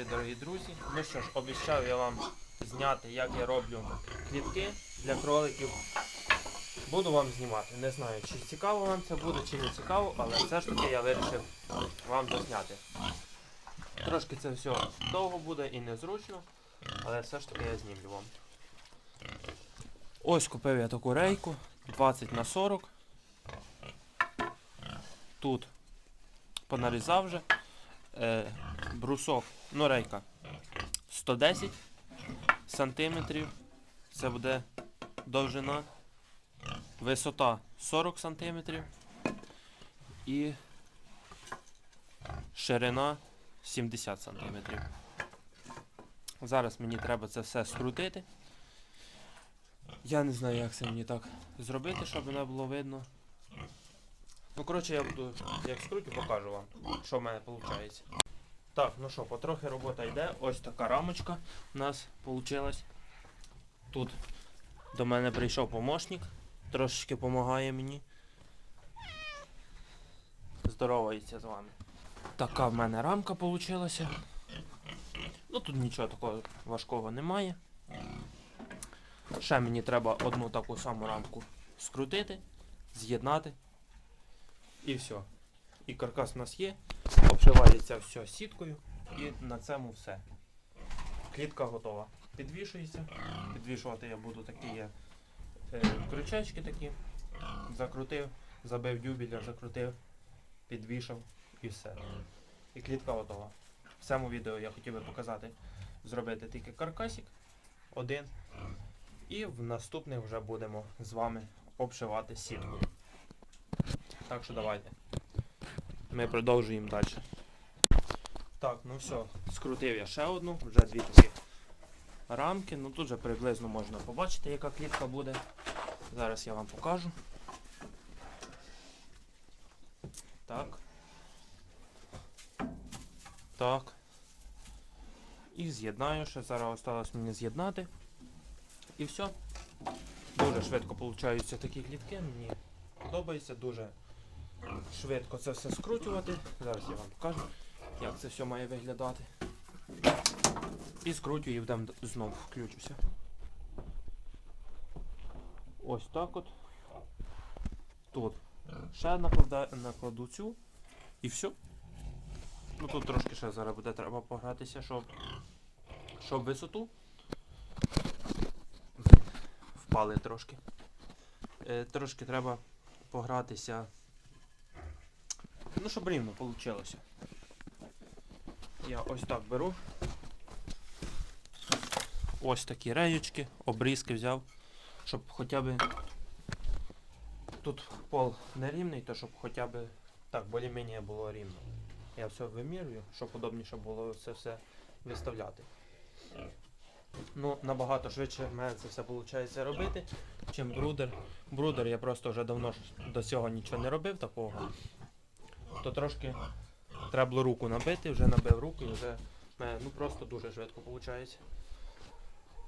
привіт, дорогі друзі. Ну що ж, обіцяв я вам зняти, як я роблю клітки для кроликів. Буду вам знімати. Не знаю, чи цікаво вам це буде, чи не цікаво, але все ж таки я вирішив вам засняти. Трошки це все довго буде і незручно, але все ж таки я знімлю вам. Ось купив я таку рейку 20 на 40. Тут понарізав вже. Брусок, ну рейка 110 сантиметрів. Це буде довжина, висота 40 сантиметрів і ширина 70 сантиметрів. Зараз мені треба це все скрутити. Я не знаю, як це мені так зробити, щоб не було видно. Ну, коротше, я буду, як скрутю, покажу вам, що в мене виходить. Так, ну що, потрохи робота йде. Ось така рамочка у нас вийшла. Тут до мене прийшов помощник, трошечки допомагає мені. Здоровається з вами. Така в мене рамка вийшла. Ну тут нічого такого важкого немає. Ще мені треба одну таку саму рамку скрутити, з'єднати. І все. І каркас у нас є. Обшивається все сіткою. І на цьому все. Клітка готова. Підвішується. Підвішувати я буду такі є е, крючечки такі. Закрутив, забив дюбеля, закрутив, підвішав і все. І клітка готова. В цьому відео я хотів би показати, зробити тільки каркасик один. І в наступних вже будемо з вами обшивати сіткою. Так що давайте. Ми продовжуємо далі. Так, ну все, скрутив я ще одну, вже дві такі рамки. Ну тут вже приблизно можна побачити, яка клітка буде. Зараз я вам покажу. Так. Так. І з'єднаю ще. Зараз осталось мені з'єднати. І все. Дуже швидко получаються такі клітки. Мені подобається дуже швидко це все скручувати. Зараз я вам покажу, як це все має виглядати. І скручу і вдам знову включуся. Ось так от. Тут. Ще накладу цю і все. Ну тут трошки ще зараз буде треба погратися, щоб, щоб висоту. Впали трошки. Е, трошки треба погратися. Ну, щоб рівно вийшло. Я ось так беру. Ось такі реючки, обрізки взяв, щоб хоча б тут пол не рівний, то щоб хоча б так більш-менш було рівно. Я все вимірюю, щоб удобніше було це все виставляти. Ну, набагато швидше в мене це все виходить робити, чим брудер. Брудер я просто вже давно до цього нічого не робив такого. То трошки треба було руку набити, вже набив руку і вже ну, просто дуже швидко виходить.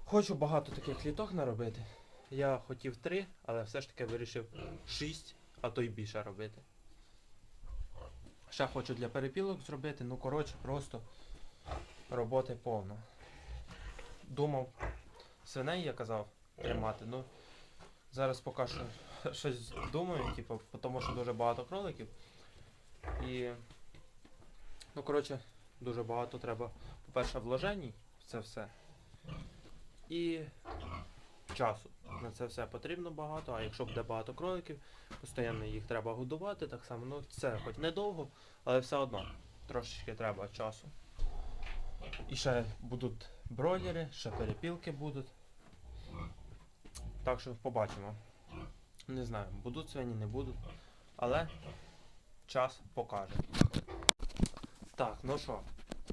Хочу багато таких кліток наробити. Я хотів три, але все ж таки вирішив шість, а то й більше робити. Ще хочу для перепілок зробити, ну коротше, просто роботи повно. Думав, свиней я казав тримати, ну зараз поки що щось думаю, типу, тому що дуже багато кроликів. І, ну коротше, дуже багато треба, по-перше, вложень в це все. І часу. На це все потрібно багато, а якщо буде багато кроликів, постійно їх треба годувати, так само, ну це хоч недовго, але все одно трошечки треба часу. І ще будуть бройлери, ще перепілки будуть. Так що побачимо. Не знаю, будуть свині, не будуть. Але час покаже. Так, ну що,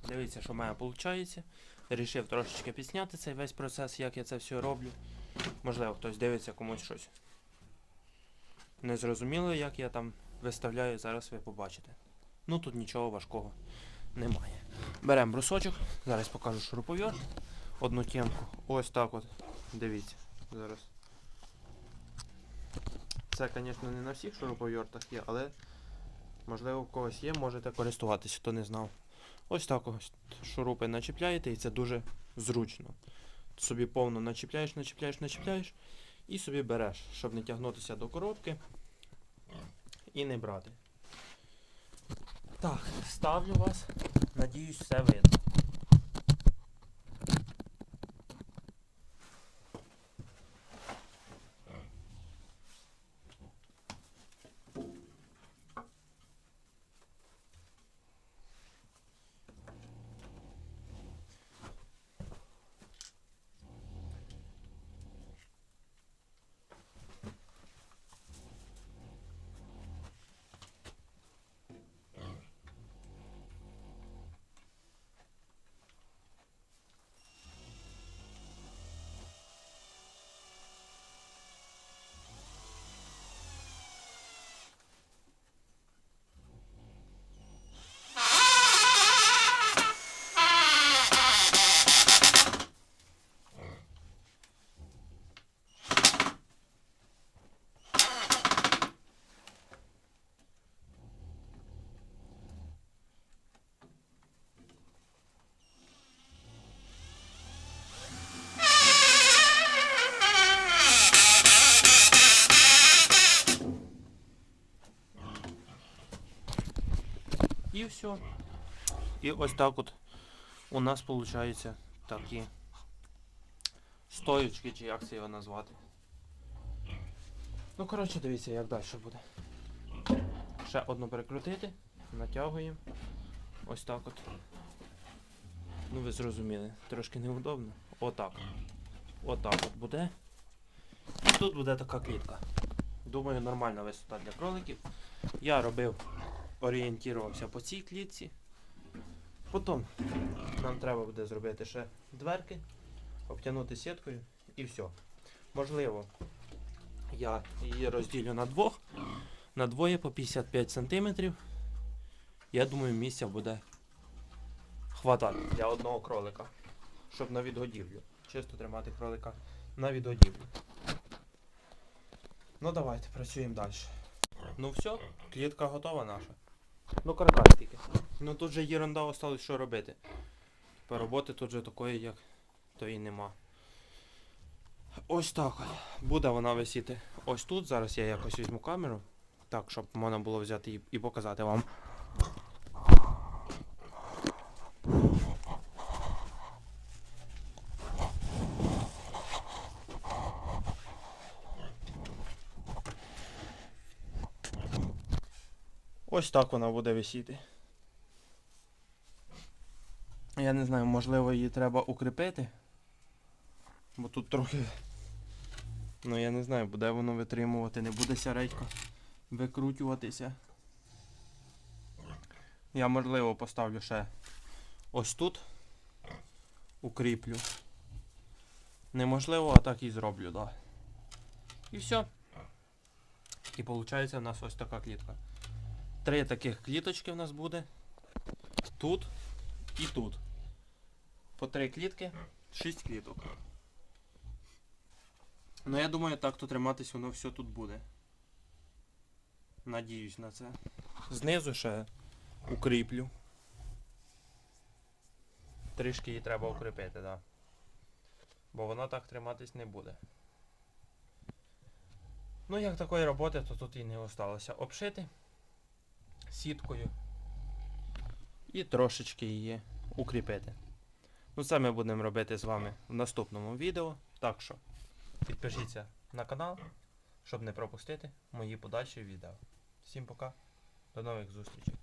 дивіться, що в мене виходить. Рішив трошечки підсняти цей весь процес, як я це все роблю. Можливо, хтось дивиться комусь щось. Незрозуміло, як я там виставляю, зараз ви побачите. Ну тут нічого важкого немає. Беремо брусочок, зараз покажу шуруповерт. Одну тємку. Ось так от. Дивіться. Зараз. Це, звісно, не на всіх шуруповертах є, але можливо у когось є, можете користуватися, хто не знав. Ось так ось шурупи начіпляєте, і це дуже зручно. Собі повно начіпляєш, начіпляєш, начіпляєш, і собі береш, щоб не тягнутися до коробки і не брати. Так, ставлю вас. Надіюсь, все видно. І все. І ось так от у нас виходить такі стоючки, чи як це його назвати. Ну, коротше, дивіться, як далі буде. Ще одну перекрутити, натягуємо. Ось так от. Ну ви зрозуміли, трошки неудобно. Отак. Отак от буде. І тут буде така клітка. Думаю, нормальна висота для кроликів. Я робив орієнтувався по цій клітці. Потім нам треба буде зробити ще дверки, обтягнути сіткою і все. Можливо, я її розділю на двох, на двоє по 55 см. Я думаю, місця буде хватати для одного кролика, щоб на відгодівлю. Чисто тримати кролика на відгодівлю. Ну давайте працюємо далі. Ну все, клітка готова наша. Ну каркас тільки. Ну тут же єрунда осталось, що робити. По роботи тут же такої, як то і нема. Ось так. Буде вона висіти ось тут. Зараз я якось візьму камеру. Так, щоб можна було взяти і показати вам. Ось так вона буде висіти. Я не знаю, можливо її треба укріпити. Бо тут трохи. Ну я не знаю, буде воно витримувати, не буде сяредько викрутюватися. Я можливо поставлю ще ось тут. Укріплю. Неможливо, а так і зроблю, да. І все. І виходить у нас ось така клітка. Три таких кліточки в нас буде. Тут і тут. По три клітки, шість кліток. Ну я думаю, так то триматись воно все тут буде. Надіюсь на це. Знизу ще укріплю. Трішки її треба укріпити, так. Да. Бо вона так триматись не буде. Ну як такої роботи, то тут і не осталося. Обшити сіткою і трошечки її укріпити. Ну це ми будемо робити з вами в наступному відео. Так що підпишіться на канал, щоб не пропустити мої подальші відео. Всім пока, до нових зустрічей.